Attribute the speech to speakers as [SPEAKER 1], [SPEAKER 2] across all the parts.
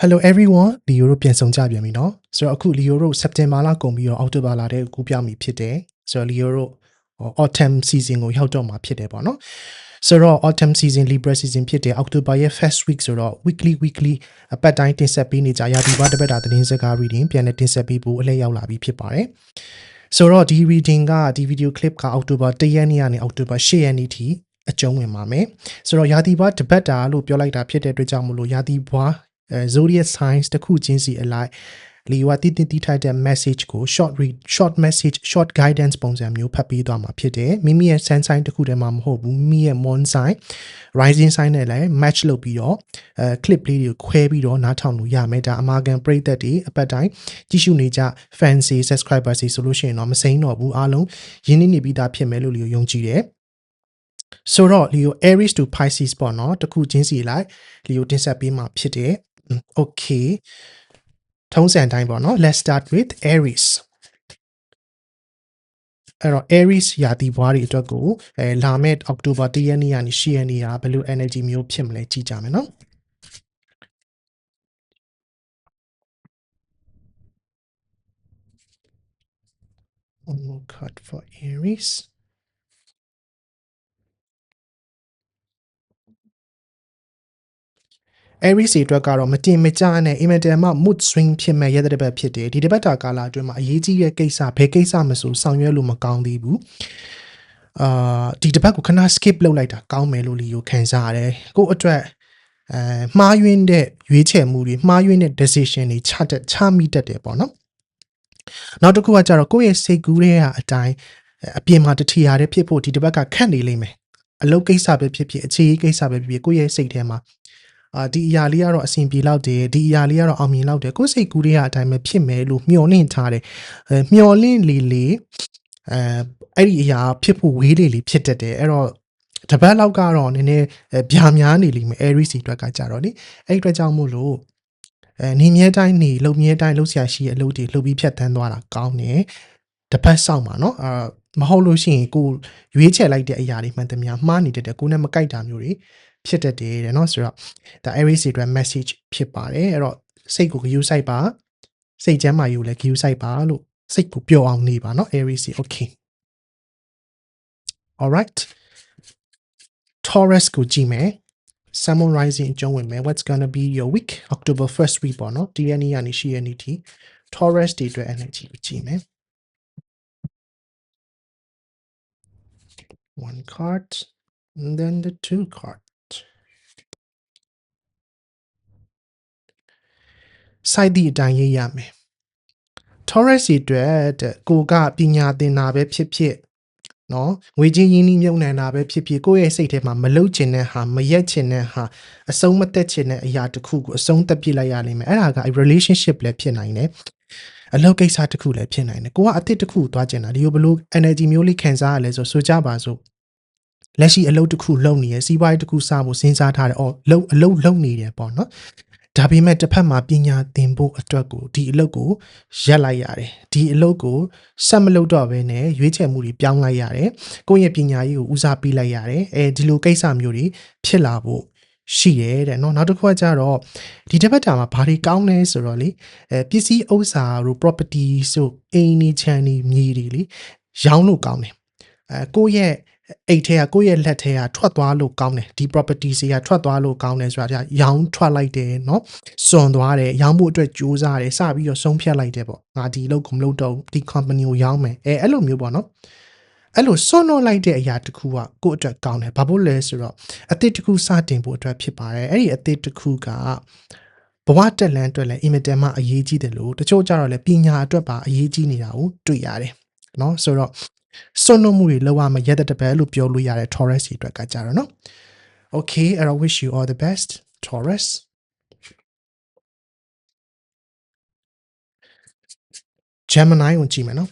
[SPEAKER 1] Hello everyone လီယိုတို့ပြန်ဆောင်ကြပြန်ပြီเนาะဆိုတော့အခုလီယိုတို့ September လကုန်ပြီးတော့ October လတဲ့ကူးပြောင်းပြီဖြစ်တယ်ဆိုတော့လီယိုတို့ autumn season ကိုရောက်တော့မှာဖြစ်တယ်ပေါ့เนาะဆိုတော့ autumn season Libra season ဖြစ်တယ် October ရဲ့ first week ဆိုတော့ weekly weekly အပတ်တိုင်းတင်ဆက်ပေးနေကြရာဒီဘတစ်ပတ်တာသတင်းစကား reading ပြန်လည်တင်ဆက်ပေးဖို့အလှည့်ရောက်လာပြီဖြစ်ပါတယ်ဆိုတော့ဒီ reading ကဒီ video clip က October 1ရက်နေ့ကနေ October 8ရက်နေ့ထိအကျုံးဝင်ပါမယ်ဆိုတော့ရာသီဘွားတပတ်တာလို့ပြောလိုက်တာဖြစ်တဲ့အတွက်ကြောင့်မလို့ရာသီဘွားအဲ zodiac signs တစ်ခုချင်းစီအလိုက်လီဝါတီတီတီထိုက်တဲ့ message ကို short read short message short guidance ပုံစံမျိုးဖတ်ပေးသွားမှာဖြစ်တယ်မိမိရဲ့ sun sign တစ်ခုတည်းမှာမဟုတ်ဘူးမိမိရဲ့ moon sign rising sign နဲ့လည်း match လုပ်ပြီးတော့အဲ clip လေးတွေကိုခွဲပြီးတော့နားထောင်လို့ရမယ်ဒါအမာကန်ပရိသတ်တွေအပတ်တိုင်းကြည့်ရှုနေကြ fancy subscriber တွေဆိုလို့ရှိရင်တော့မစိမ်းတော့ဘူးအားလုံးရင်းနှီးနေပြီးသားဖြစ်မယ်လို့လီကိုယုံကြည်တယ်ဆိုတော့လီယို Aries to Pisces ပေါ့နော်တခုချင်းစီလိုက်လီယိုတင်ဆက်ပေးမှာဖြစ်တယ် okay ထုံးစံတိုင်းပေါ့နော် let's start with Aries အဲ့တော့ Aries ရာသီဘွားတွေအတွက်ကိုအဲလာမယ့် October 1ရက်နေ့ကနေ10ရက်နေ့ကဘယ်လို energy မျိုးဖြစ်မလဲကြည့်ကြမယ်နော် One more card for Aries. Aries တွေအတွက်ကတော့မတင်မကြနဲ့အင်မတန်မှ mood swing ဖြစ်မဲ့ရတဲ့တစ်ပတ်ဖြစ်တယ်ဒီတစ်ပတ်တာကာလအတွင်းမှာအရေးကြီးတဲ့ကိစ္စဘယ်ကိစ္စမဆိုဆောင်ရွက်လို့မကောင်းသေးဘူးအာဒီတစ်ပတ်ကိုခဏ skip လုပ်လိုက်တာကောင်းမယ်လို့လီကိုခံစားရတယ်ကို့အတွက်အဲမှားယွင်းတဲ့ရွေးချယ်မှုတွေမှားယွင်းတဲ့ decision တွေချတတ်ချမိတတ်တယ်ပေါ့နော်နောက်တစ်ခုကကြတော့ကိုယ့်ရဲ့စိတ်ကူးရဲ့အတိုင်းအပြင်မှာတထီရတဲ့ဖြစ်ဖို့ဒီတစ်ပတ်ကခန့်နေလိမ့်မယ်အလုပ်ကိစ္စပဲဖြစ်ဖြစ်အခြေရေးကိစ္စပဲဖြစ်ဖြစ်ကိုယ့်ရဲ့စိတ်ထဲမှာ အာဒီအရာလေးကတော့အဆင်ပြေလောက်တယ်ဒီအရာလေးကတော့အောင်မြင်လောက်တယ်ကိုယ်စိတ်ကူးတွေကအတိုင်းပဲဖြစ်မယ်လို့မျှော်လင့်ထားတယ်အဲမျှော်လင့်လေလေအဲအဲ့ဒီအရာဖြစ်ဖို့ဝေးလေလေဖြစ်တတ်တယ်အဲ့တော့တပတ်လောက်ကတော့နည်းနည်းဗျာများနေလိမ့်မယ် Aries အတွက်ကကြတော့လေအဲ့ဒီအတွက်ကြောင့်မို့လို့အဲနေမြဲတိုင်းနေလုံမြဲတိုင်းလှုပ်ရှားရှိတဲ့အလုပ်တွေလှုပ်ပြီးဖြတ်သန်းသွားတာကောင်းတယ်တပတ်ဆောင်ပါเนาะအာမဟုတ်လို့ရှိရင်ကိုရွေးချယ်လိုက်တဲ့အရာတွေမှန်သမျှမှားနေတတ်တယ်ကိုနဲ့မကိုက်တာမျိုးတွေ ဖြစ်တတ်တယ်တဲ့เนาะဆိုတော့ဒါ Aries တွေအတွက် message ဖြစ်ပါတယ်အဲ့တော့စိတ်ကို view site ပါစိတ်ချမ်းမာယူလည်း view site ပါလို့စိတ်ကိုပျော်အောင်နေပါเนาะ Aries တွေ okay all right Taurus ကိုကြည့်မယ် Sun rising အကျုံးဝင်မယ် what's going to be your week October 1st week ပေါ့เนาะဒီရက်နေ့ကနေ10ရက်နေ့ထိ Taurus တွေအတွက် energy ကိုကြည့်မယ် one card and then the two card စိုက်သည့်အတိုင်းရေးရမယ် Taurus တွေအတွက်တဲ့ကိုကပညာသင်တာပဲဖြစ်ဖြစ်နော်ငွေချင်းရင်းနှီးမြုပ်နှံတာပဲဖြစ်ဖြစ်ကိုယ့်ရဲ့စိတ်ထဲမှာမလုတ်ချင်တဲ့ဟာမရက်ချင်တဲ့ဟာအဆုံးမသက်ချင်တဲ့အရာတစ်ခုကိုအဆုံးသက်ပြစ်လိုက်ရနိုင်မယ်အဲ့ဒါက relationship လည်းဖြစ်နိုင်တယ်အလုပ်ကိစ္စတစ်ခုလည်းဖြစ်နိုင်တယ်ကိုကအသစ်တစ်ခုသွားကျင်တာဒီလိုဘလို့ energy မျိုးလေးခံစားရလဲဆိုဆိုကြပါစို့လက်ရှိအလုပ်တစ်ခုလုပ်နေရစီးပွားရေးတစ်ခုစဖို့စဉ်းစားထားတယ်အော်လုပ်အလုပ်လုပ်နေတယ်ပေါ့နော် ဒါပေမဲ့တစ်ဖက်မှာပညာသင်ဖို့အတွက်ကိုဒီအလုပ်ကိုရက်လိုက်ရတယ်ဒီအလုပ်ကိုဆက်မလုပ်တော့ဘဲနဲ့ရွေးချယ်မှုတွေပြောင်းလိုက်ရတယ်ကိုယ့်ရဲ့ပညာရေးကိုဦးစားပေးလိုက်ရတယ်အဲဒီလိုကိစ္စမျိုးတွေဖြစ်လာဖို့ရှိတယ်တဲ့เนาะနောက်တစ်ခုကကြတော့ဒီတစ်ပတ်တာမှာဘာတွေကောင်းလဲဆိုတော့လေအဲပစ္စည်းဥစ္စာတို့ property ဆိုအိမ်နေချမ်းနေမြေတွေလေရောင်းလို့ကောင်းတယ်အဲကိုယ့်ရဲ့ အိတ်ထဲကကိုယ့်ရဲ့လက်ထဲကထွက်သွားလို့ကောင်းတယ်ဒီ property တွေကထွက်သွားလို့ကောင်းတယ်ဆိုတာကရောင်းထွက်လိုက်တယ်เนาะစွန်သွားတယ်ရောင်းဖို့အတွက်ကြိုးစားတယ်စပြီးတော့ဆုံးဖြတ်လိုက်တယ်ပေါ့ငါဒီလောက်ကိုမလုပ်တော့ဒီ company ကိုရောင်းမယ်အဲအဲ့လိုမျိုးပေါ့เนาะအဲ့လိုစွန့်တော့လိုက်တဲ့အရာတစ်ခုကကိုယ့်အတွက်ကောင်းတယ်ဘာလို့လဲဆိုတော့အသစ်တစ်ခုစတင်ဖို့အတွက်ဖြစ်ပါတယ်အဲ့ဒီအသစ်တစ်ခုကဘဝတက်လန်းအတွက်လည်းအင်မတန်မှအရေးကြီးတယ်လို့တချို့ကြတော့လည်းပညာအတွက်ပါအရေးကြီးနေတာကိုတွေ့ရတယ်เนาะဆိုတော့ စွန့်လွတ်မှုတွေလောက်ရမရက်တဲ့တပယ်လို့ပြောလို့ရတဲ့ Taurus တွေအတွက်ကကြတော့နော် Okay I wish you all the best Taurus Gemini ကိုကြည့်မယ်နော်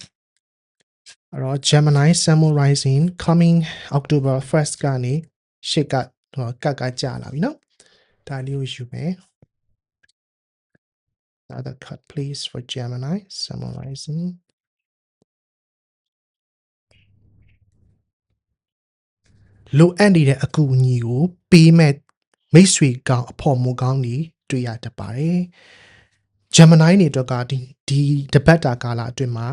[SPEAKER 1] အဲ့တော့ Gemini Sun Rising coming October 1st ကနေရှစ်ကဟိုကတ်ကကြာလာပြီနော်ဒါလေးကိုယူမယ် Another cut please for Gemini Sun Rising လိုအပ်နေတဲ့အကူအညီကိုပေးမဲ့မိတ်ဆွေကောင်းအဖို့မိုးကောင်းနေတွေ့ရတတ်ပါတယ် Gemini တွေအတွက်ကဒီဒီတပတ်တာကာလအတွင်းမှာ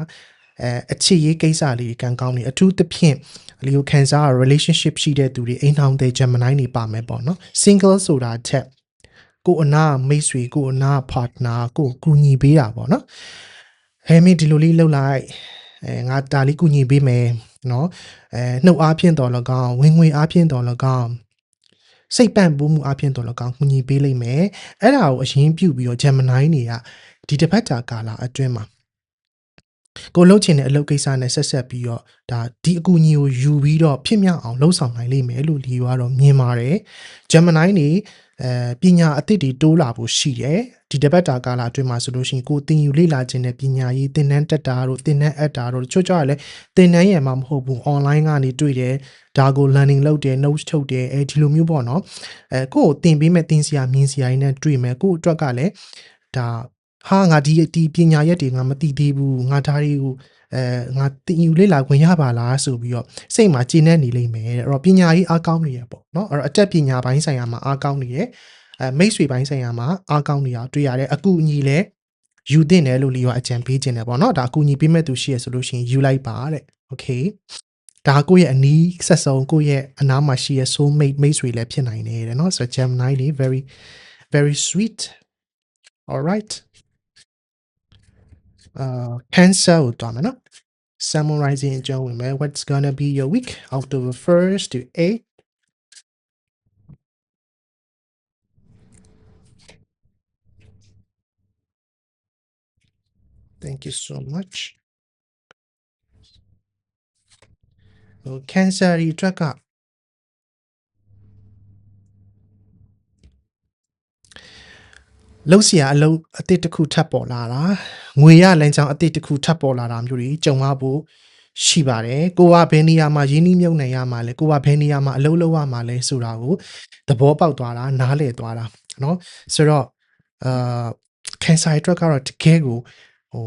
[SPEAKER 1] အဲအချစ်ရေးကိစ္စလေးတွေကံကောင်းနေအထူးသဖြင့်လီယိုကန်ဆာ relationship ရှိတဲ့သူတွေအိမ်ထောင်တဲ့ Gemini တွေပါမယ်ပေါ့နော် single ဆိုတာချက်ကိုအနာမိတ်ဆွေကိုအနာ partner ကိုကူညီပေးတာပေါ့နော်ဟဲမင်းဒီလိုလေးလှုပ်လိုက်အဲငါဒါလေးကူညီပေးမယ် နော်အဲနှုတ်အားဖြင့်တော်လကောင်းဝင်ငွေအားဖြင့်တော်လကောင်းစိတ်ပန့်ပိုးမှုအားဖြင့်တော်လကောင်းကူညီပေးလိမ့်မယ်အဲ့ဒါကိုအရင်ပြုပြီးတော့ Gemini တွေကဒီတစ်ပတ်တာကာလအတွင်းမှာကိုလှုပ်ချင်တဲ့အလုပ်ကိစ္စနဲ့ဆက်ဆက်ပြီးတော့ဒါဒီအကူအညီကိုယူပြီးတော့ဖြစ်မြောက်အောင်လှုပ်ဆောင်နိုင်လိမ့်မယ်လို့လီယူကတော့မြင်ပါတယ် Gemini နေ အဲပညာအသစ်တွေတိုးလာဖို့ရှိတယ်ဒီတစ်ပတ်တာကာလအတွင်းမှာဆိုလို့ရှိရင်ကိုသင်ယူလေ့လာခြင်းနဲ့ပညာရေးသင်တန်းတက်တာတို့သင်တန်းအပ်တာတို့တချို့ကြရလဲသင်တန်းရံမှာမဟုတ်ဘူး online ကနေတွေ့တယ်ဒါကို learning လုပ်တယ် notes ထုတ်တယ်အဲဒီလိုမျိုးပေါ့နော်အဲကိုယ့်ကိုသင်ပေးမဲ့သင်စရာမြင်စရာတွေနဲ့တွေ့မယ်ကိုယ့်အတွက်ကလည်းဒါဟာငါဒီဒီပညာရက်တွေငါမသိသေးဘူးငါဒါတွေကို အဲငါတင်ယူလေ့လာခွင့်ရပါလားဆိုပြီးတော့စိတ်မှာကျေနပ်နေလိမ့်မယ်တဲ့အဲ့တော့ပညာရေးအားကောင်းနေရပေါ့နော်အဲ့တော့အတက်ပညာပိုင်းဆိုင်ရာမှာအားကောင်းနေရအဲမိတ်ဆွေပိုင်းဆိုင်ရာမှာအားကောင်းနေတာတွေ့ရတယ်အကူအညီလည်းယူတင်တယ်လို့လီရောအကြံပေးခြင်းတယ်ပေါ့နော်ဒါအကူအညီပေးမဲ့သူရှိရဆိုလို့ရှိရင်ယူလိုက်ပါတဲ့ okay ဒါကိုယ့်ရဲ့အနီးဆက်ဆုံးကိုယ့်ရဲ့အနားမှာရှိရဲ့ soul mate မိတ်ဆွေလည်းဖြစ်နိုင်တယ်တဲ့နော်ဆိုတော့ Gemini လေး very very sweet all right uh cancer ကိုတွားမယ်နော် summarizing အကြောင်းဝင်မယ် what's gonna be your week October 1st to 8 Thank you so much. ဟို cancer တွေအတွက်က လုံးเสียအလုံးအတစ်တစ်ခုထပ်ပေါ်လာတာငွေရလမ်းကြောင်းအတစ်တစ်ခုထပ်ပေါ်လာတာမျိုးတွေကြုံရဖို့ရှိပါတယ်ကိုကဘယ်နေရာမှာရင်းနှီးမြုပ်နှံရမှာလဲကိုကဘယ်နေရာမှာအလုပ်လုပ်ရမှာလဲဆိုတာကိုသဘောပေါက်သွားတာနားလည်သွားတာเนาะဆိုတော့အာ cancer အတွက်ကတော့တကယ်ကိုဟို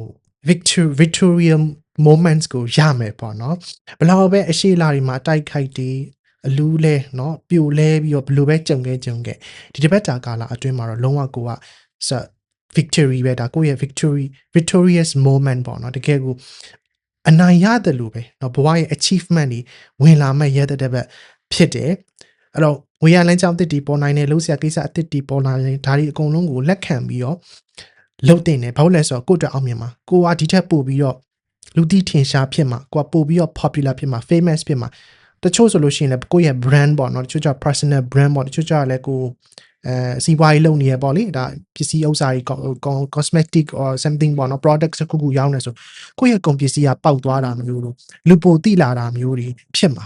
[SPEAKER 1] victory victorious moments ကိုရမယ်ပေါ့နော်ဘယ်လောက်ပဲအရှိလာတွေမှာအတိုက်ခိုက်တွေအလူးလဲเนาะပြိုလဲပြီးတော့ဘယ်လိုပဲကြုံခဲ့ကြုံခဲ့ဒီတစ်ပတ်တာကာလအတွင်းမှာတော့လုံးဝကိုက စ victory ပဲဒါကိုယ့်ရဲ့ victory victorious moment ပေါ့နော်တကယ်ကိုအနိုင်ရတယ်လို့ပဲเนาะဘဝရဲ့ achievement တွေဝင်လာမဲ့ရတဲ့တစ်ပတ်ဖြစ်တယ်အဲ့တော့ဝေယလန်းချောင်းတစ်တီပေါ်နိုင်တယ်လို့ဆရာကိစ္စအတစ်တီပေါ်လာတယ်ဒါတွေအကုန်လုံးကိုလက်ခံပြီးတော့လှုပ်တင်တယ်ဘာလို့လဲဆိုတော့ကိုယ့်အတွက်အောင်မြင်မှာကိုကဒီထက်ပိုပြီးတော့လူသိထင်ရှားဖြစ်မှာကိုကပိုပြီးတော့ popular ဖြစ်မှာ famous ဖြစ်မှာတချို့ဆိုလို့ရှိရင်လည်းကိုယ့်ရဲ့ brand ပေါ့နော်တချို့ကျ personal brand ပေါ့တချို့ကျလည်းကို အဲစီးပွားရေးလုပ်နေရပေါ့လေဒါပစ္စည်းဥစ္စာတွေ cosmetic or something ပေါ့နော် products တစ်ခုခုရောင်းနေဆိုကိုယ့်ရဲ့ကုန်ပစ္စည်းကပေါက်သွားတာမျိုးလို့လူပိုတိလာတာမျိုးတွေဖြစ်မှာ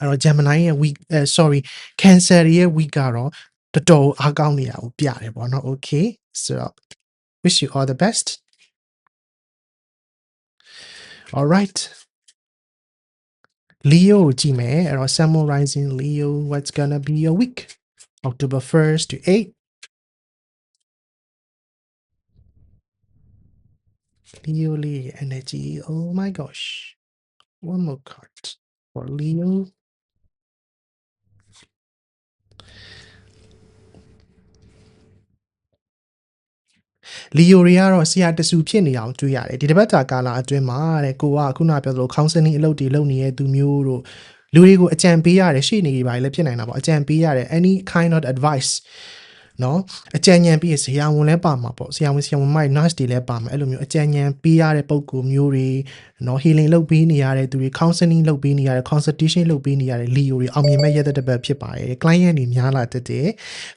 [SPEAKER 1] အဲ့တော့ Gemini ရဲ့ week အဲ sorry Cancer ရဲ့ week ကတော့တော်တော်အားကောင်းနေတာကိုပြတယ်ပေါ့နော် okay so wish you all the best all right Leo ကိုကြည့်မယ်အဲ့တော့ Sun Moon Rising Leo what's gonna be your week October 1st to 8 Leo Leo energy oh my gosh one more card for Leo Leo တွေကတော့ဆရာတဆူဖြစ်နေအောင်တွေ့ရတယ်ဒီတစ်ပတ်တာကာလအတွင်းမှာတဲ့ကိုကခုနပြောသလို counseling အလုပ်တွေလုပ်နေတဲ့သူမျိုးတို့ လူတွေကိုအကြံပေးရတယ်ရှေ့နေကြီးပါလေဖြစ်နိုင်တာပေါ့အကြံပေးရတယ် any kind of advice နော်အကြံဉာဏ်ပြီးဆရာဝန်လည်းပါမှာပေါ့ဆရာဝန်ဆရာဝန်မိုက် nurse တွေလည်းပါမှာအဲ့လိုမျိုးအကြံဉာဏ်ပေးရတဲ့ပုံကူမျိုးတွေနော် healing လုပ်ပေးနေရတဲ့သူတွေ counseling လုပ်ပေးနေရတဲ့ consultation လုပ်ပေးနေရတဲ့ leo တွေအောင်မြင်မဲ့ရတဲ့တစ်ပတ်ဖြစ်ပါတယ် client တွေများလာတတ်တယ်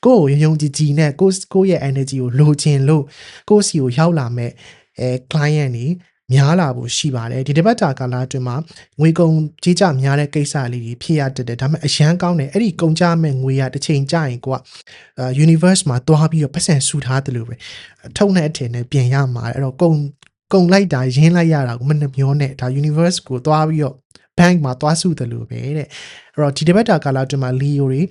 [SPEAKER 1] ကိုယ့်ကိုယုံကြည်ကြည်နဲ့ကိုယ့်ကိုယ့်ရဲ့ energy ကိုလိုချင်လို့ကိုယ့်စီကိုရောက်လာမဲ့အဲ client တွေ များလာဖို့ရှိပါတယ်ဒီတစ်ပတ်တာကာလအတွင်းမှာငွေကုန်ကြီးကြများတဲ့ကိစ္စလေးတွေဖြစ်ရတတ်တယ်ဒါပေမဲ့အရန်ကောင်းတယ်အဲ့ဒီကုန်ကြမဲ့ငွေရတစ်ချိန်ကြာရင်ကိုကအာ universe မှာတွားပြီးတော့ပတ်စံဆူထားတယ်လို့ပဲထုံနဲ့အထည်နဲ့ပြင်ရမှာအဲ့တော့ကုန်ကုန်လိုက်တာရင်းလိုက်ရတာကိုမနှမျောနဲ့ဒါ universe ကိုတွားပြီးတော့ bank မှာတွားစုတယ်လို့ပဲတဲ့အဲ့တော့ဒီတစ်ပတ်တာကာလအတွင်းမှာ Leo တွေ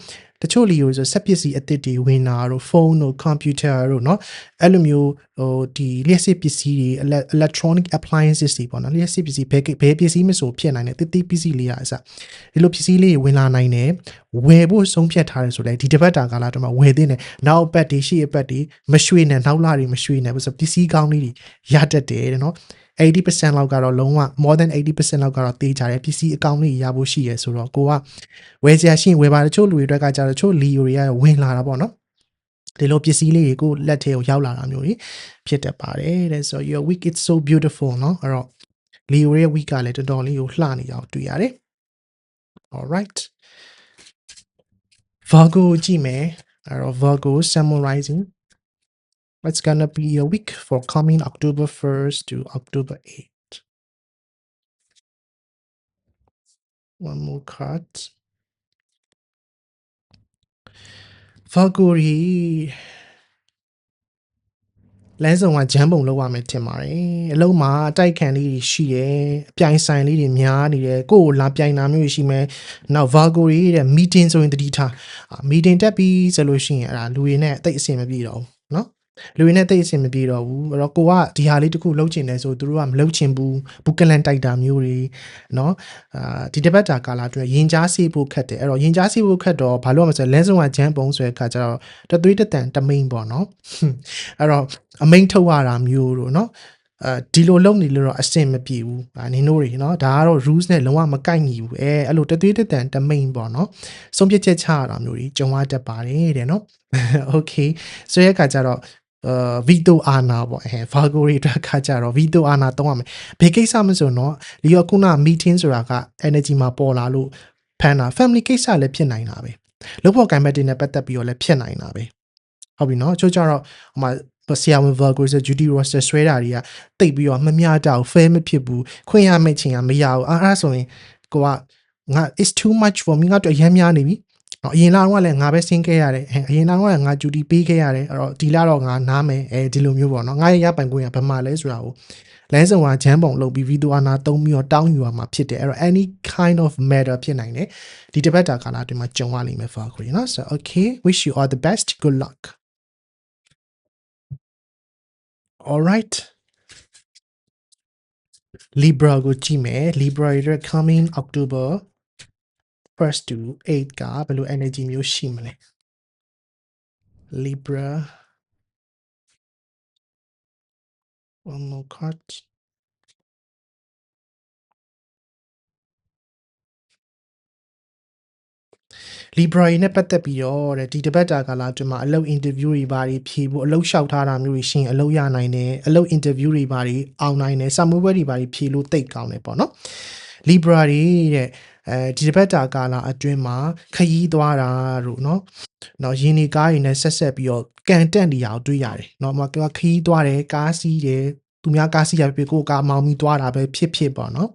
[SPEAKER 1] တချို့လီယိုဆိုစက်ပစ္စည်းအသစ်တွေဝင်လာတို့ဖုန်းတို့ကွန်ပျူတာတို့เนาะအဲ့လိုမျိုးဟိုဒီလျှက်စစ်ပစ္စည်းတွေ electronic appliances တွေပေါ့နော်လျှက်စစ်ပစ္စည်းဘယ်ဘယ်ပစ္စည်းမဆိုဖြစ်နိုင်တယ်တိတိပစ္စည်းလေးရအစဒီလိုပစ္စည်းလေးတွေဝင်လာနိုင်တယ်ဝယ်ဖို့ဆုံးဖြတ်ထားတယ်ဆိုလဲဒီတစ်ပတ်တာကာလတော့မှဝယ်သင့်တယ်နောက်အပတ်တွေရှေ့အပတ်တွေမရွှေ့နဲ့နောက်လတွေမရွှေ့နဲ့ဆိုပစ္စည်းကောင်းလေးတွေရတတ်တယ်တဲ့เนาะ 80%လောက်ကတော့လုံးဝ more than 80%လောက်ကတော့တေးကြတယ်ပစ္စည်းအကောင့်လေးရဖို့ရှိရဆိုတော့ကိုကဝယ်စရာရှိရင်ဝယ်ပါတချို့လူတွေအတွက်ကကြတော့တချို့လီယိုတွေကဝင်လာတာပေါ့နော်ဒီလိုပစ္စည်းလေးတွေကိုလက်ထဲကိုရောက်လာတာမျိုးတွေဖြစ်တတ်ပါတယ်တဲ့ဆို your week it's so beautiful เนาะအဲ့တော့လီယိုရဲ့ week ကလည်းတော်တော်လေးကိုလှနေအောင်တွေ့ရတယ် all right Virgo ကြည့်မယ်အဲ့တော့ Virgo summarizing What's gonna be your week for coming October 1st to October 8th? One more card. Virgo ရီလမ်းဆောင်ကဂျမ်းပုံလောက်ရမယ်ထင်ပါတယ်အလုံးမှာအတိုက်ခံလေးတွေရှိတယ်အပြိုင်ဆိုင်လေးတွေများနေတယ်ကိုယ့်ကိုလာပြိုင်တာမျိုးတွေရှိမယ်နောက် Virgo ရီတဲ့ meeting ဆိုရင်တတိထား meeting တက်ပြီးဆိုလို့ရှိရင်အဲ့ဒါလူတွေနဲ့တိတ်အဆင်မပြေတော့ဘူးเนาะ လူရင်းနဲ့တိတ်အဆင်မပြေတော့ဘူးအဲ့တော့ကိုကဒီဟာလေးတစ်ခုလှုပ်ချင်တယ်ဆိုသူတို့ကမလှုပ်ချင်ဘူးဘူကလန်တိုက်တာမျိုးတွေเนาะအာဒီတစ်ပတ်တာကာလအတွက်ရင်ကြားစေးဖို့ခက်တယ်အဲ့တော့ရင်ကြားစေးဖို့ခက်တော့ဘာလို့မဆိုလဲလမ်းဆုံးကဂျမ်းပုံဆိုတဲ့အခါကျတော့တသွေးတတန်တမိန်ပေါ့နော်အဲ့တော့အမိန်ထုတ်ရတာမျိုးတို့เนาะအဲဒီလိုလုပ်နေလို့တော့အဆင်မပြေဘူး။အာနင်တို့တွေเนาะဒါကတော့ rules နဲ့လုံးဝမကိုက်ညီဘူး။အဲအဲ့လိုတသွေးတတန်တမိန်ပေါ့နော်။ဆုံးဖြတ်ချက်ချရတာမျိုးတွေကြုံရတတ်ပါတယ်တဲ့နော်။ Okay ဆိုရဲအခါကျတော့ အာဗီတိုအာနာပေါ့အဲဗာဂိုရီအတွက်ခါကြတော့ဗီတိုအာနာတောင်းရမယ်ဘယ်ကိစ္စမဆိုတော့ဒီရောခုန meeting ဆိုတာက energy မှာပေါ်လာလို့ဖန်တာ family ကိစ္စလည်းဖြစ်နိုင်တာပဲလို့ဖို့ကံမက်တင်နဲ့ပတ်သက်ပြီးတော့လည်းဖြစ်နိုင်တာပဲဟုတ်ပြီနော်ချို့ကြတော့ဟိုမှာဆရာဝန် Virgo ဆို Judy Roster ဆွဲတာတွေကတိတ်ပြီးတော့မမျှတောက် fair မဖြစ်ဘူးခွင့်ရမယ့်ချိန်ကမရဘူးအားအဲ့ဆိုရင်ကိုကငါ is too much for me ငါတို့အရင်များနေပြီ နော်အရင်လာတော့လည်းငါပဲဆင်းခဲ့ရတယ်အရင်လာတော့ငါဂျူတီပေးခဲ့ရတယ်အဲ့တော့ဒီလာတော့ငါနားမယ်အဲဒီလိုမျိုးပေါ့နော်ငါရဲ့ရပိုင်ခွင့်ကဘယ်မှာလဲဆိုတာကိုလမ်းဆောင်ကဂျမ်းပုံလုပ်ပြီးဗီဒီယိုအနာသုံးပြီးတော့တောင်းယူရမှာဖြစ်တယ်အဲ့တော့ any kind of matter ဖြစ်နိုင်တယ်ဒီတစ်ပတ်တာကာလအတွင်းမှာကြုံရလိမ့်မယ်ဖာခွေနော် so okay wish you all the best good luck all right Libra ကိုကြည့်မယ် Libra ရဲ့ coming October first to 8ကဘယ်လို energy မျိုးရှိမလဲ Libra one more card Libra နဲ့ပတ်သက်ပြီးတော့တဲ့ဒီတပတ်တာကာလအတွင်းမှာအလုပ် interview တွေဘာတွေဖြေဖို့အလုပ်လျှောက်ထားတာမျိုးတွေရှင်အလုပ်ရနိုင်တယ်အလုပ် interview တွေဘာတွေအောင်နိုင်တယ်စာမေးပွဲတွေဘာတွေဖြေလို့တိတ်ကောင်းတယ်ပေါ့နော် Libra တွေတဲ့ အဲဒီတစ်ပတ်တာကာလအတွင်းမှာခရီးသွားတာတို့เนาะเนาะယင်းနေကားတွေနဲ့ဆက်ဆက်ပြီးတော့ကန်တက်နေရအောင်တွေ့ရတယ်เนาะမကခရီးသွားတယ်ကားစီးတယ်သူများကားစီးရပြီကိုကားမောင်းပြီးသွားတာပဲဖြစ်ဖြစ်ပေါ့เนาะ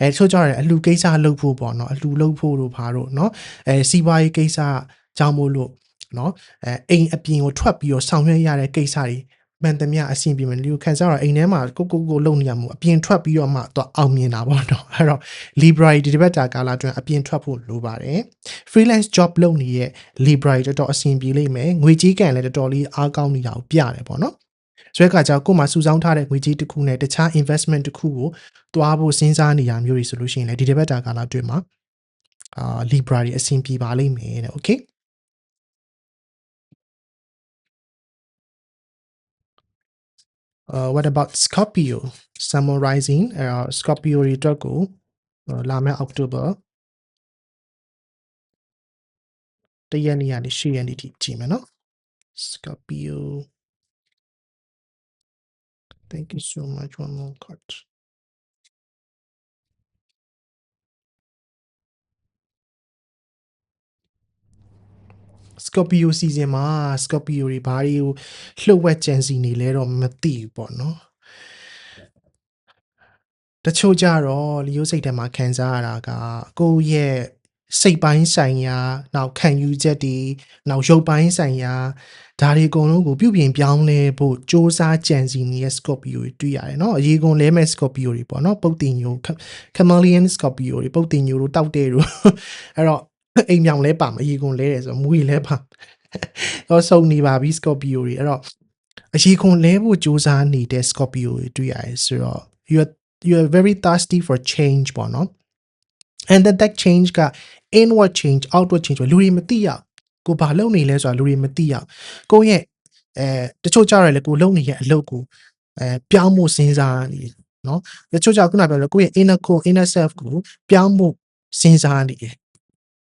[SPEAKER 1] အဲဆိုကြတယ်အလှကိစ္စလုပ်ဖို့ပေါ့เนาะအလှလုပ်ဖို့တို့ဘာတို့เนาะအဲစီးပွားရေးကိစ္စကြောင်းမို့လို့เนาะအဲအိမ်အပြင်ကိုထွက်ပြီးတော့ဆောင်ရွက်ရတဲ့ကိစ္စတွေ မှန်သမျှအဆင်ပြေမယ်လူခံစားရအိမ်ထဲမှာကိုကိုကိုလုံနေရမှုအပြင်ထွက်ပြီးတော့မှတော့အောင်မြင်တာပေါ့နော်အဲ့တော့ Libra ဒီတစ်ပတ်တာကာလအတွင်းအပြင်ထွက်ဖို့လိုပါတယ် freelance job လုပ်နေတဲ့ Libra တော်တော်အဆင်ပြေလိမ့်မယ်ငွေကြေးကန်လည်းတော်တော်လေးအားကောင်းနေတာကိုပြတယ်ပေါ့နော်ဆိုတဲ့အခါကျတော့ကိုယ်မှာစုဆောင်းထားတဲ့ငွေကြေးတစ်ခုနဲ့တခြား investment တစ်ခုကိုတွားဖို့စဉ်းစားနေရမျိုးတွေဆိုလို့ရှိရင်လည်းဒီတစ်ပတ်တာကာလအတွင်းမှာအာ Libra တွေအဆင်ပြေပါလိမ့်မယ်တဲ့ okay uh what about Scorpio Summer Rising အဲတော့ Scorpio တွေအတွက်ကိုလာမယ့် October တရက်နေ့ကနေ၈ရက်နေ့ထိကြည့်မယ်နော် Scorpio Thank you so much one more card Scorpio season မှာ Scorpio တွေဘာတွေကိုလှုပ်ဝက်ကြံစီနေလဲတော့မသိဘူးပေါ့နော်တချို့ကြတော့လီယိုစိတ်ထဲမှာခံစားရတာကကိုယ့်ရဲ့စိတ်ပိုင်းဆိုင်ရာနောက်ခံယူချက်တွေနောက်ရုပ်ပိုင်းဆိုင်ရာဒါတွေအကုန်လုံးကိုပြုပြင်ပြောင်းလဲဖို့စ조사ကြံစီနေတဲ့ Scorpio တွေတွေ့ရတယ်เนาะအရေးကုန်လဲမဲ့ Scorpio တွေပေါ့เนาะပုတ်တင်ညို Chameleon Scorpio တွေပုတ်တင်ညိုတို့တောက်တဲ့တို့အဲ့တော့ အိမ်မြောင်လဲပါမအီကွန်လဲတယ်ဆိုတော့မူရီလဲပါတော့စုံနေပါပြီ Scorpio တွေအဲ့တော့အီကွန်လဲဖို့စူးစမ်းနေတဲ့ Scorpio တွေတွေ့ရတယ်ဆိုတော့ you are you are very thirsty for change ပေါ့နော် and that that change က inward change outward change ပဲလူတွေမသိရဘူးကိုဘာလုပ်နေလဲဆိုတာလူတွေမသိရဘူးကိုယ့်ရဲ့အဲတချို့ကြရတယ်လေကိုလုပ်နေရဲ့အလုပ်ကိုအဲပြောင်းဖို့စဉ်းစားနေတယ်နော်တချို့ကြခုနပြောလို့ကိုယ့်ရဲ့ inner core inner self ကိုပြောင်းဖို့စဉ်းစားနေတယ်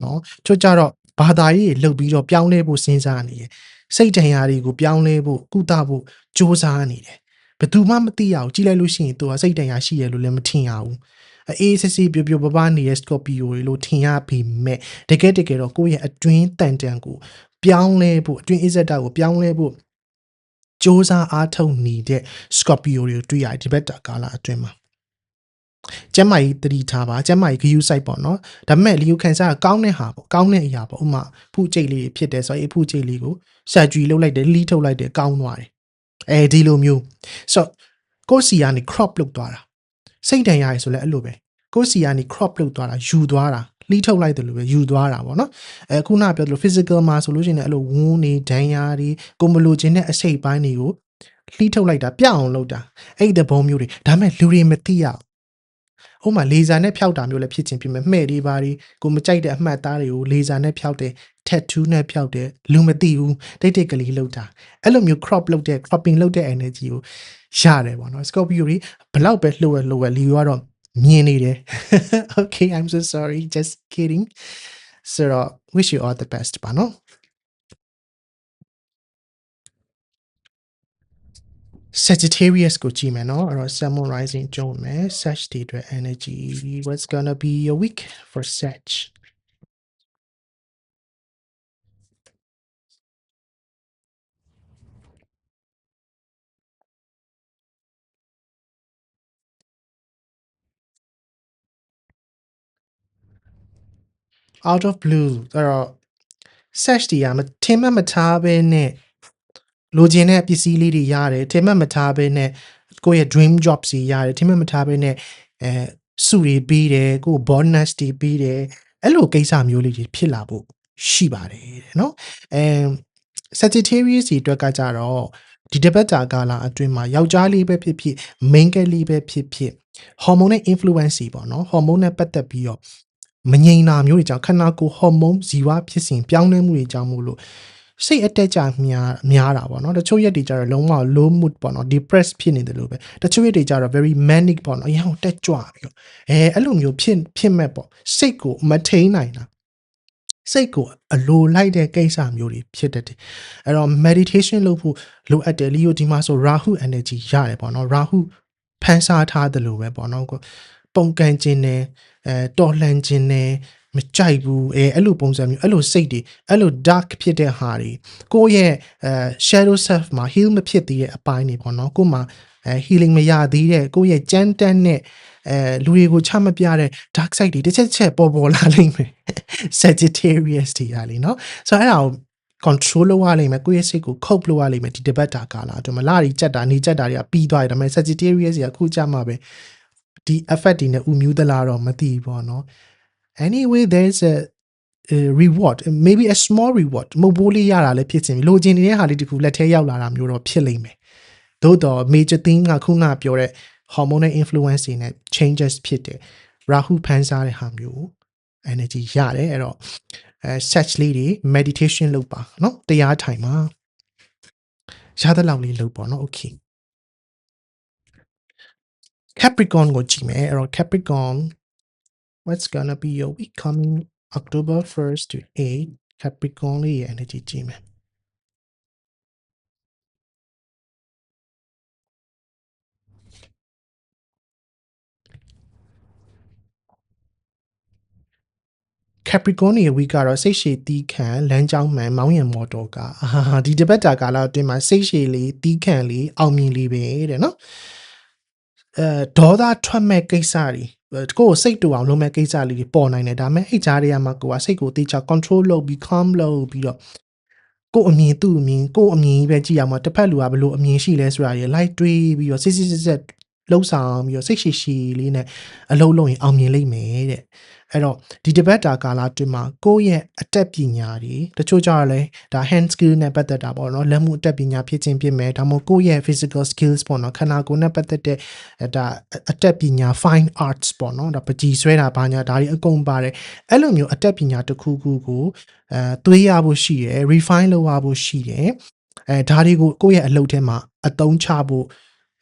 [SPEAKER 1] နော်ချို့ကြတော့ဘာသာရေးတွေလုပ်ပြီးတော့ပြောင်းလဲဖို့စဉ်းစားနေတယ်စိတ်တရားတွေကိုပြောင်းလဲဖို့ကုသဖို့စ조사နေတယ်ဘယ်သူမှမသိရဘူးကြည့်လိုက်လို့ရှိရင်သူကစိတ်တရားရှိရလို့လည်းမထင်ရဘူးအေးစစ်စစ်ပြပြပပနေတဲ့ Scorpio တွေလို့ထင်ရပေမဲ့တကယ်တကယ်တော့ကိုယ့်ရဲ့အတွင်းတန်တန်ကိုပြောင်းလဲဖို့အတွင်း is တာကိုပြောင်းလဲဖို့စ조사အားထုတ်နေတဲ့ Scorpio တွေကိုတွေ့ရတယ်ဒီဘက်တာကာလအတွင်းမှာ ကျမ်းမာရေးတတိထားပါကျမ်းမာရေးဂယူးဆိုင်ပေါ့နော်ဒါပေမဲ့လီယိုကန်ဆာကကောင်းတဲ့ဟာပေါ့ကောင်းတဲ့အရာပေါ့ဥမာဖူးကြိတ်လေးဖြစ်တယ်ဆိုရင်အဖူးကြိတ်လေးကို surgery လုပ်လိုက်တယ်လီးထုတ်လိုက်တယ်ကောင်းသွားတယ်အဲဒီလိုမျိုးဆိုတော့ကိုယ့်စီကနေ crop လုပ်သွားတာစိတ်တန်ရရဆိုလဲအဲ့လိုပဲကိုယ့်စီကနေ crop လုပ်သွားတာယူသွားတာလှီးထုတ်လိုက်တယ်လို့ပဲယူသွားတာပေါ့နော်အဲခုနပြောသလို physical မှာဆိုလို့ရှိရင်လည်းအဲ့လိုဝန်းနေဒဏ်ရာတွေကိုမလိုချင်တဲ့အစိတ်ပိုင်းတွေကိုလှီးထုတ်လိုက်တာပြအောင်လုပ်တာအဲ့ဒီသဘောမျိုးတွေဒါပေမဲ့လူတွေမသိရဘူး ဟိုမှာလေဆာနဲ့ဖျောက်တာမျိုးလည်းဖြစ်ချင်းဖြစ်မယ်မှဲ့လေးပါးတွေကိုမကြိုက်တဲ့အမှတ်အသားတွေကိုလေဆာနဲ့ဖျောက်တယ် tattoo နဲ့ဖျောက်တယ်လူမသိဘူးတိတ်တိတ်ကလေးလောက်တာအဲ့လိုမျိုး crop လုပ်တဲ့ cropping လုပ်တဲ့ energy ကိုရတယ်ပေါ့နော် Scorpio တွေဘလောက်ပဲလှုပ်ရလှုပ်ရလီကတော့မြင်နေတယ် okay i'm so sorry just kidding so wish you all the best ပါနော် Sagittarius ကိုကြည့်မယ်နော်အဲ့တော့ Sun Moon Rising ကြုံမယ် Sag တွေအတွက် energy what's gonna be your week for Sag out of blue အဲ့တော့ Sag တွေကမထင်မှတ်မထားဘဲနဲ့ လိုချင်တဲ့ပစ္စည်းလေးတွေရတယ်ထင်မှတ်မထားဘဲနဲ့ကိုယ့်ရဲ့ dream job စီရတယ်ထင်မှတ်မထားဘဲနဲ့အဲစုတွေပြီးတယ်ကိုယ့် bonus တွေပြီးတယ်အဲ့လိုကိစ္စမျိုးလေးတွေဖြစ်လာဖို့ရှိပါတယ်တဲ့နော်အဲ Sagittarius တွေအတွက်ကကြတော့ဒီတပတ်တာကာလအတွင်းမှာယောက်ျားလေးပဲဖြစ်ဖြစ် main ကလေးပဲဖြစ်ဖြစ်ဟော်မုန်းနဲ့ influence တွေပေါ့နော်ဟော်မုန်းနဲ့ပတ်သက်ပြီးတော့မငြိမ်တာမျိုးတွေကြောင့်ခန္ဓာကိုယ်ဟော်မုန်းဇီဝဖြစ်စဉ်ပြောင်းလဲမှုတွေကြောင့်မို့လို့ စိတ်အတက်ကြများများတာပေါ့နော်တချို့ရက်တွေကျတော့လုံးဝ low mood ပေါ့နော် depressed ဖြစ်နေတယ်လို့ပဲတချို့ရက်တွေကျတော့ very manic ပေါ့နော်အရင်တက်ကြွပြီးတော့အဲအဲ့လိုမျိုးဖြစ်ဖြစ်မဲ့ပေါ့စိတ်ကိုမထိန်နိုင်တာစိတ်ကိုအလိုလိုက်တဲ့ကိစ္စမျိုးတွေဖြစ်တတ်တယ်အဲ့တော့ meditation လုပ်ဖို့လိုအပ်တယ်လီယိုဒီမှာဆို rahu energy ရတယ်ပေါ့နော် rahu ဖန်ဆားထားတယ်လို့ပဲပေါ့နော်ပုံကန်ခြင်းနဲ့အဲတော်လှန်ခြင်းနဲ့ မကြိုက်ဘူးအဲအဲ့လိုပုံစံမျိုးအဲ့လိုစိတ်တွေအဲ့လို dark ဖြစ်တဲ့ဟာတွေကိုယ့်ရဲ့အဲ shadow self မှာ heal မဖြစ်သေးတဲ့အပိုင်းတွေပေါ့နော်ကိုယ်မှာအဲ healing မရသေးတဲ့ကိုယ့်ရဲ့ကြမ်းတမ်းတဲ့အဲလူတွေကိုချမပြတဲ့ dark side တွေတစ်ချက်ချက်ပေါ်ပေါ်လာလိမ့်မယ် Sagittarius တွေဟာလीเนาะဆိုတော့အဲ့ဒါကို control လုပ်ရလိမ့်မယ်ကိုယ့်ရဲ့စိတ်ကို cope လုပ်ရလိမ့်မယ်ဒီတပတ်တာကာလအတွင်းမလာရီကြက်တာနေကြက်တာတွေကပြီးသွားတယ်ဒါပေမဲ့ Sagittarius တွေကအခုကြမှာပဲဒီ effect တွေနဲ့ဥမြူးသလားတော့မသိဘူးပေါ့နော် anyway there's a, a reward maybe a small reward မဟုတ်ဘိုးလေးရတာလည်းဖြစ်ချင်ပြီလိုချင်နေတဲ့ဟာလေးတခုလက်ထဲရောက်လာတာမျိုးတော့ဖြစ်လိမ့်မယ်သို့တော့ major thing ကခုနပြောတဲ့ hormonal influence တွေနဲ့ changes ဖြစ်တယ် rahu ဖန်ဆားတဲ့ဟာမျိုး energy ရတယ်အဲ့တော့အဲ search လေးတွေ meditation လုပ်ပါเนาะတရားထိုင်ပါရတဲ့လောက်လေးလုပ်ပါเนาะ okay Capricorn ကိုကြည့်မယ်အဲ့တော့ Capricorn what's gonna be your week coming October 1st to 8 Capricorn လေးရဲ့ energy ကြည့်မယ် Capricorn ရဲ့ week ကတော့စိတ်ရှည်တီးခံလမ်းကြောင်းမှန်မောင်းရံမော်တော်ကအာဒီတပတ်တာကာလအတွင်းမှာစိတ်ရှည်လေးတီးခံလေးအောင်မြင်လေးပဲတဲ့နော် အဲဒေါသထွက်မဲ့ကိစ္စတွေကိုယ်ကိုစိတ်တူအောင်လုပ်မဲ့ကိစ္စလေးတွေပေါ်နိုင်တယ်ဒါပေမဲ့အဲ့ကြားတွေကမှကိုကစိတ်ကိုတေချာ control လုပ်ပြီး calm လုပ်ပြီးတော့ကိုယ်အမြင်သူ့အမြင်ကိုယ်အမြင်ကြီးပဲကြည့်အောင်မတစ်ဖက်လူကဘလို့အမြင်ရှိလဲဆိုတာရေ light တွေးပြီးတော့စစ်စစ်စစ်စစ် လှုပ်ဆောင်ပြီးတော့စိတ်ရှိရှိလေးနဲ့အလုပ်လုပ်ရင်အောင်မြင်လိမ့်မယ်တဲ့အဲ့တော့ဒီတပတ်တာကာလအတွင်းမှာကိုယ့်ရဲ့အတက်ပညာတွေတချို့ကြတော့လဲဒါ hand skill နဲ့ပတ်သက်တာပေါ့နော်လက်မှုအတက်ပညာဖြစ်ခြင်းဖြစ်မယ်ဒါမှမဟုတ်ကိုယ့်ရဲ့ physical skills ပေါ့နော်ခန္ဓာကိုယ်နဲ့ပတ်သက်တဲ့အဲဒါအတက်ပညာ fine arts ပေါ့နော်ဒါပကြီးဆွဲတာဘာညာဒါတွေအကုန်ပါတယ်အဲ့လိုမျိုးအတက်ပညာတစ်ခုခုကိုအဲသွေးရဖို့ရှိတယ် refine လုပ်ရဖို့ရှိတယ်အဲဒါတွေကိုကိုယ့်ရဲ့အလုပ်ထဲမှာအသုံးချဖို့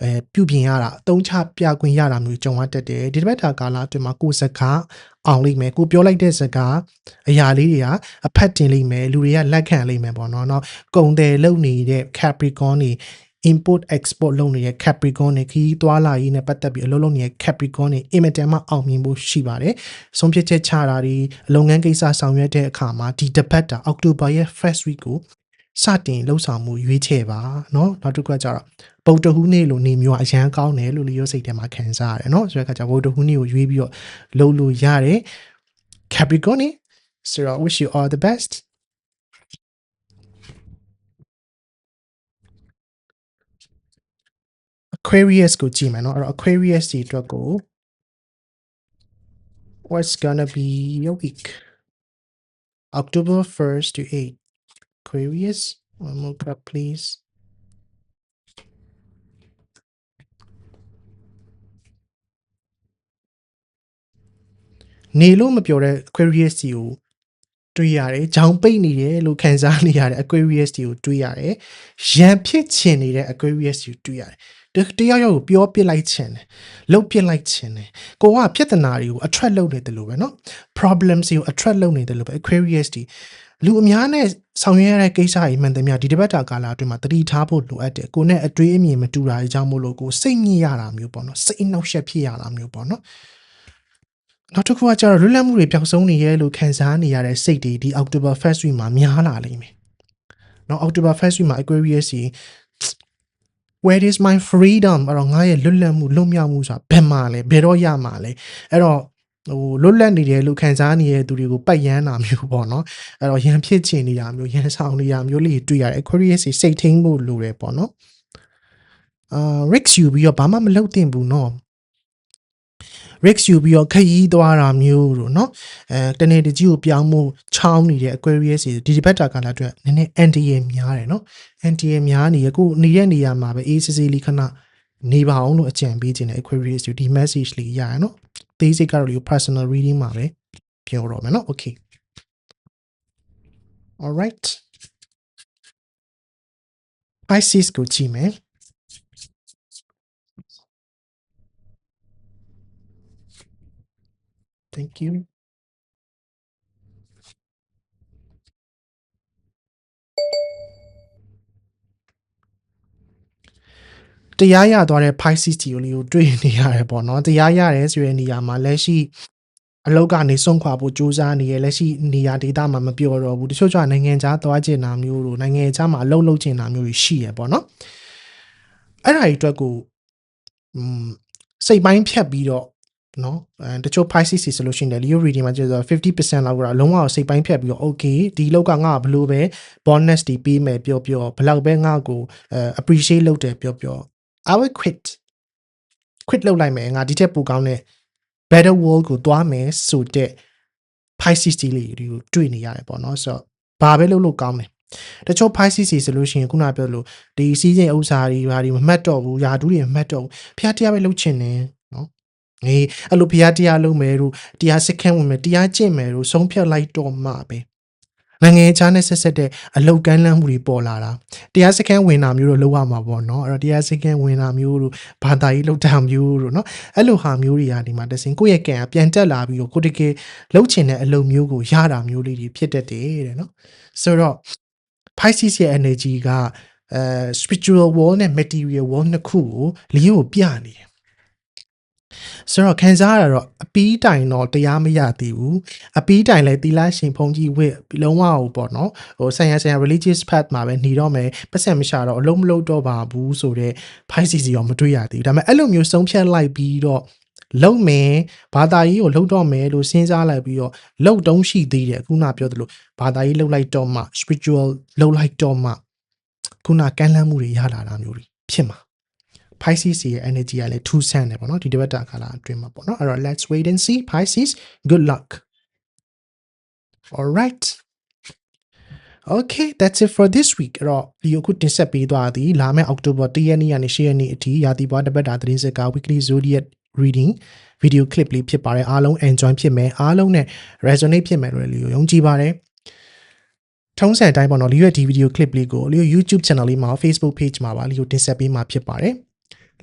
[SPEAKER 1] အဲပြုပြင်ရတာအသုံးချပြခွင့်ရတာမျိုးကြုံရတတ်တယ်ဒီတစ်ပတ်တာကာလအတွင်းမှာကိုယ်စကားအောင်လိမ့်မယ်ကိုပြောလိုက်တဲ့စကားအရာလေးတွေကအဖက်တင်လိမ့်မယ်လူတွေကလက်ခံလိမ့်မယ်ပေါ့နော်နောက်ကုံတယ်လုံနေတဲ့ Capricorn တွေ import export လုပ်နေတဲ့ Capricorn တွေခီးသွားလာရေးနဲ့ပတ်သက်ပြီးအလုပ်လုပ်နေတဲ့ Capricorn တွေအင်မတန်မှအောင်မြင်ဖို့ရှိပါတယ်။ဆုံးဖြတ်ချက်ချတာတွေလုပ်ငန်းကိစ္စဆောင်ရွက်တဲ့အခါမှာဒီတစ်ပတ်တာ October ရဲ့ first week ကို စတင်လှုပ်ဆောင်မှုရွေးချယ်ပါเนาะနောက်တစ်ခုကကြတော့ဗုဒ္ဓဟူးနေ့လိုနေမျိုးအရန်ကောင်းတယ်လို့လီယောစိတ်ထဲမှာခံစားရတယ်เนาะဆိုတဲ့အခါကျဗုဒ္ဓဟူးနေ့ကိုရွေးပြီးတော့လုပ်လို့ရတယ် Capricorn နေ so I wish you all the best Aquarius ကိုကြည့်မယ်เนาะအဲ့တော့ Aquarius ဒီအတွက်ကို what's gonna be your week October 1st to 8 Aquarius one more cup please နေလို့မပြောတဲ့ Aquarius စီကိုတွေ့ရတယ်။ဂျောင်ပိတ်နေတယ်လို့ခံစားနေရတဲ့ Aquarius စီကိုတွေ့ရတယ်။ရံဖြစ်ချင်နေတဲ့ Aquarius စီကိုတွေ့ရတယ်။တတယောက်ယောက်ကိုပြောပစ်လိုက်ချင်တယ်။လှုပ်ပစ်လိုက်ချင်တယ်။ကိုကပြဿနာတွေကို attract လုပ်နေတယ်လို့ပဲเนาะ problems တွေကို attract လုပ်နေတယ်လို့ပဲ Aquarius ဒီ လူအများနဲ့ဆောင်ရွက်ရတဲ့ကိစ္စတွေမှန်သမျှဒီတစ်ပတ်တာကာလအတွင်းမှာတတိထားဖို့လိုအပ်တယ်။ကိုနဲ့အတွေးအမြင်မတူတာတွေကြောင့်မို့လို့ကိုစိတ်ညစ်ရတာမျိုးပေါ့နော်။စိတ်အနှောက်အယှက်ဖြစ်ရတာမျိုးပေါ့နော်။နောက်တစ်ခုကကျတော့လွတ်လပ်မှုတွေပျောက်ဆုံးနေရဲလို့ခံစားနေရတဲ့စိတ်တွေဒီ October First Week မှာများလာလိမ့်မယ်။နော် October First Week မှာ Aquarius စီ where is my freedom အဲ့တော့ငါရဲ့လွတ်လပ်မှုလွတ်မြောက်မှုဆိုတာဘယ်မှာလဲဘယ်တော့ရမှာလဲအဲ့တော့ ဟိုလွတ်လပ်နေတယ်လို့ခံစားနေတဲ့သူတွေကိုပတ်ရမ်းတာမျိုးပေါ့နော်အဲ့တော့ရန်ဖြစ်ချင်နေတာမျိုးရန်ဆောင်နေတာမျိုးလေးတွေ့ရတယ် Aquarius စီစိတ်ထိန်ဖို့လိုတယ်ပေါ့နော်အာ risk ယူပြီးတော့ဘာမှမလုပ်သင့်ဘူးနော် risk ယူပြီးတော့ခရီးသွားတာမျိုးတို့เนาะအဲတနေ့တကြီးကိုပြောင်းမှုချောင်းနေတဲ့ Aquarius တွေဒီဒီဘက်တာကလာအတွက်နည်းနည်း anti ရများတယ်เนาะ anti ရများနေရကိုနေတဲ့နေရာမှာပဲအေးစစ်စစ်လေးခဏ နေပါအောင်လို့အကြံပေးခြင်းနဲ့ Aquarius ဒီ message လေးရရနော်သေးစိတ်ကတော့ personal reading မှာပဲပြောတော့မယ်နော် okay all right Pisces ကိုကြည့်မယ် Thank you. တရားရသွားတဲ့ Pisces တီကိုလေးကိုတွေ့နေရတယ်ပေါ့နော်တရားရတယ်ဆိုတဲ့နေရာမှာလက်ရှိအလောက်ကနေဆုံးခွာဖို့ကြိုးစားနေရလက်ရှိနေရာဒေသမှာမပြောတော့ဘူးတချို့ကျနိုင်ငံခြားသွားကျင်တာမျိုးတို့နိုင်ငံခြားမှာအလုပ်လုပ်ကျင်တာမျိုးတွေရှိရပေါ့နော်အဲ့ဒါကြီးအတွက်ကိုอืมစိတ်ပိုင်းဖြတ်ပြီးတော့နော်အဲတချို့ Pisces ဆိုလို့ရှိရင် Leo reading မှာကျတော့50%လောက်ကတော့လုံးဝစိတ်ပိုင်းဖြတ်ပြီးတော့ okay ဒီလောက်ကငါဘလို့ပဲ bonus တီးပေးမယ်ပြောပြောဘလောက်ပဲငါကိုအဲ appreciate လုပ်တယ်ပြောပြော I will quit quit လုပ်လိုက်မယ်ငါဒီထက်ပိုကောင်းတဲ့ better world ကိုသွားမယ်ဆိုတဲ့ Pisces တီလေးတွေကိုတွေ့နေရတယ်ပေါ့နော်ဆိုတော့ဘာပဲလုပ်လို့ကောင်းတယ်တချို့ Pisces ဆိုလို့ရှိရင်ခုနပြောလို့ဒီစီးစိမ်ဥစ္စာတွေဘာတွေမမှတ်တော့ဘူးယာတူးတွေမမှတ်တော့ဘူးဖျားတရားပဲလုပ်ချင်တယ်နော်အေးအဲ့လိုဖျားတရားလုပ်မယ်လို့တရားစခန်းဝင်မယ်တရားကျင့်မယ်လို့ဆုံးဖြတ်လိုက်တော့မှပဲ နိုင်ငံခြားနဲ့ဆက်ဆက်တဲ့အလောက်ကမ်းလှမ်းမှုတွေပေါ်လာတာတရားစခန်းဝင်တာမျိုးတော့လောက်ရမှာပေါ့နော်အဲ့တော့တရားစခန်းဝင်တာမျိုးတို့ဘာသာရေးလောက်တာမျိုးတို့နော်အဲ့လိုဟာမျိုးတွေကဒီမှာတစင်ကိုယ့်ရဲ့ကံကပြန်တက်လာပြီးတော့ကိုတကယ်လှုပ်ချင်တဲ့အလုပ်မျိုးကိုရတာမျိုးလေးတွေဖြစ်တတ်တယ်တဲ့နော်ဆိုတော့ Pisces ရဲ့ energy ကအဲ spiritual world နဲ့ material world နှစ်ခုကိုလီယိုကိုပြနေတယ် ဆိုတော့ခံစားရတော့အပီးတိုင်တော့တရားမရသေးဘူးအပီးတိုင်လည်းသီလရှင်ဖုန်ကြီးဝစ်လုံးဝဟိုပေါ့နော်ဟိုဆိုင်ရဆိုင်ရ religious path မှာပဲหนีတော့မယ်ပတ်စံမရှာတော့အလုံးမလုံးတော့ပါဘူးဆိုတော့ Pisces ရောမတွေ့ရသေးဘူးဒါပေမဲ့အဲ့လိုမျိုးဆုံးဖြတ်လိုက်ပြီးတော့လုံမယ်ဘာသာရေးကိုလှုပ်တော့မယ်လို့စဉ်းစားလိုက်ပြီးတော့လှုပ်တုံးရှိသေးတယ်ခုနပြောသလိုဘာသာရေးလှုပ်လိုက်တော့မှ spiritual လှုပ်လိုက်တော့မှခုနကမ်းလှမ်းမှုတွေရလာတာမျိုးတွေဖြစ်မှာ Pisces ရဲ့ energy ကလည်းထူးဆန်းတယ်ပေါ့နော်ဒီတစ်ပတ်တာကာလအတွင်းမှာပေါ့နော်အဲ့တော့ let's wait and see Pisces good luck all right Okay that's it for this week အဲ့တော့ဒီအခုတင်ဆက်ပေးသွားသည်လာမယ့် October 1ရက်နေ့ကနေ10ရက်နေ့အထိရာသီပွားတစ်ပတ်တာသတင်းစကား weekly zodiac reading video clip လေးဖြစ်ပါတယ်အားလုံး enjoy ဖြစ်မယ်အားလုံးနဲ့ resonate ဖြစ်မယ်လို့လည်းယုံကြည်ပါတယ်ထုံးစံအတိုင်းပေါ့နော်လီယိုရဲ့ဒီ video clip လေးကိုလီယို YouTube channel လေးမှာ Facebook page မှာပါလီယိုတင်ဆက်ပေးမှာဖြစ်ပါတယ်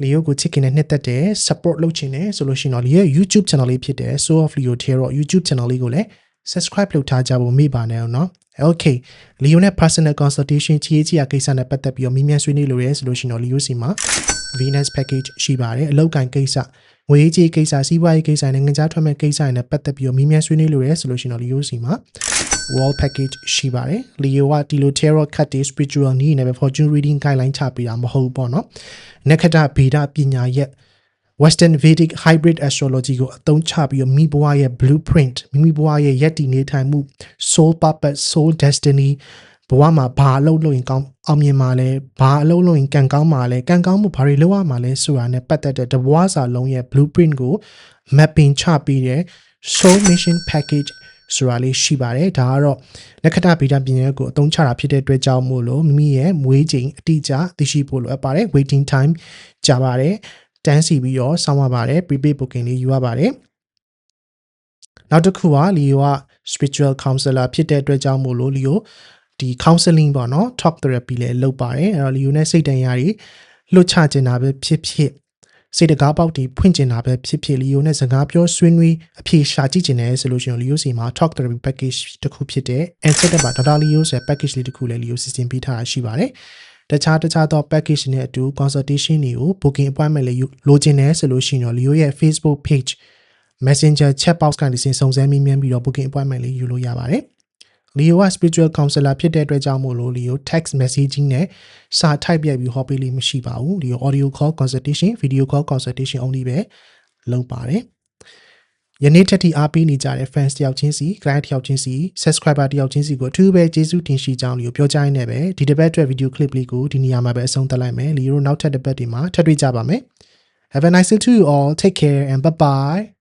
[SPEAKER 1] လီယိုကိုချစ်ခင်တဲ့နှစ်သက်တဲ့ support လုပ်ချင်တယ်ဆိုလို့ရှိရင်တော့လီယိုရဲ့ YouTube channel လေးဖြစ်တဲ့ So of Leo Tero YouTube channel လေးကိုလည်း subscribe လုပ်ထားကြဖို့မေ့ပါနဲ့အောင်နော် Okay လီယိုနဲ့ personal consultation ချီးချီးရကိစ္စနဲ့ပတ်သက်ပြီးတော့မြင်းမြန်ဆွေးနွေးလို့ရဲဆိုလို့ရှိရင်တော့လီယိုစီမှာ Venus package ရှိပါတယ်အလောက်ကန်ကိစ္စငွေကြေးကိစ္စစီးပွားရေးကိစ္စနဲ့ငကြထွက်မဲ့ကိစ္စတွေနဲ့ပတ်သက်ပြီးတော့မြင်းမြန်ဆွေးနွေးလို့ရဲဆိုလို့ရှိရင်တော့လီယိုစီမှာ wall package ရှိပါတယ်လီယိုကဒီလို tarot card တွေ spiritual နည်းနဲ့ပဲ fortune reading guideline ချပေးတာမဟုတ်ဘူးပေါ့နော်နက္ခတ္တဗေဒပညာရဲ့ Western Vedic Hybrid Astrology ကိုအသုံးချပြီးတော့မိဘွားရဲ့ blueprint မိမိဘွားရဲ့ယက်တီနေထိုင်မှု soul purpose soul destiny ဘဝမှာဘာအလုပ်လုပ်ရင်ကောင်းအောင်မြင်မှာလဲဘာအလုပ်လုပ်ရင်ကံကောင်းမှာလဲကံကောင်းမှုဘာတွေလုပ်ရမှာလဲဆိုတာနဲ့ပတ်သက်တဲ့တဘွားစာလုံးရဲ့ blueprint ကို mapping ချပေးတဲ့ soul mission package ဆိုတာလေးရှိပါတယ်ဒါကတော့နက္ခတ္တဗေဒပညာကိုအသုံးချတာဖြစ်တဲ့အတွက်ကြောင့်မို့လို့မိမိရဲ့မွေးချိန်အတိအကျသိရှိဖို့လိုအပ်ပါတယ် waiting time ကြာပါတယ် တန်းစီပြီးတော့စောင့်ရပါတယ် prepaid booking လေးယူရပါတယ်နောက်တစ်ခုကလီယိုက spiritual counselor ဖြစ်တဲ့အတွက်ကြောင့်မို့လို့လီယိုဒီ counseling ပေါ့နော် talk therapy လည်းလုပ်ပါတယ်အဲ့တော့လီယိုနဲ့စိတ်တန်ရာတွေလွတ်ချကျင်တာပဲဖြစ်ဖြစ်စိတ်တကားပေါက်တီဖွင့်ကျင်တာပဲဖြစ်ဖြစ်လီယိုနဲ့စကားပြောဆွေးနွေးအဖြေရှာကြည့်ကျင်တယ်ဆိုလို့ရှိရင်လီယိုစီမှာ talk therapy package တစ်ခုဖြစ်တဲ့ Ancestor ပါ Data Leo ဆိုတဲ့ package လေးတစ်ခုလည်းလီယိုစီစဉ်ပေးထားတာရှိပါတယ် တခြားတခြားသော package တွေနဲ့အတူ consultation တွေကို booking appointment လေးလိုချင်တယ်ဆိုလို့ရှိရင်တော့ Leo ရဲ့ Facebook page Messenger chat box ကနေစဉ်စုံစမ်းမေးမြန်းပြီးတော့ booking appointment လေးယူလို့ရပါတယ်။ Leo က spiritual counselor ဖြစ်တဲ့အတွက်ကြောင့်မို့လို့ Leo text messaging နဲ့စာ type ပြပြီးဟောပေးလေးမရှိပါဘူး။ Leo audio call consultation video call consultation only ပဲလုပ်ပါတယ်။ ယနေ့ထက်ထိအားပေးနေကြတဲ့ fans တယောက်ချင်းစီ client တယောက်ချင်းစီ subscriber တယောက်ချင်းစီကိုအထူးပဲကျေးဇူးတင်ရှိကြောင်းလို့ပြောကြားရင်းနဲ့ပဲဒီတစ်ပတ်အတွက် video clip လေးကိုဒီနေရာမှာပဲအဆုံးသတ်လိုက်မယ်။ Leo နောက်ထပ်တစ်ပတ်ဒီမှာထပ်တွေ့ကြပါမယ်။ Have a nice day to you all. Take care and bye bye.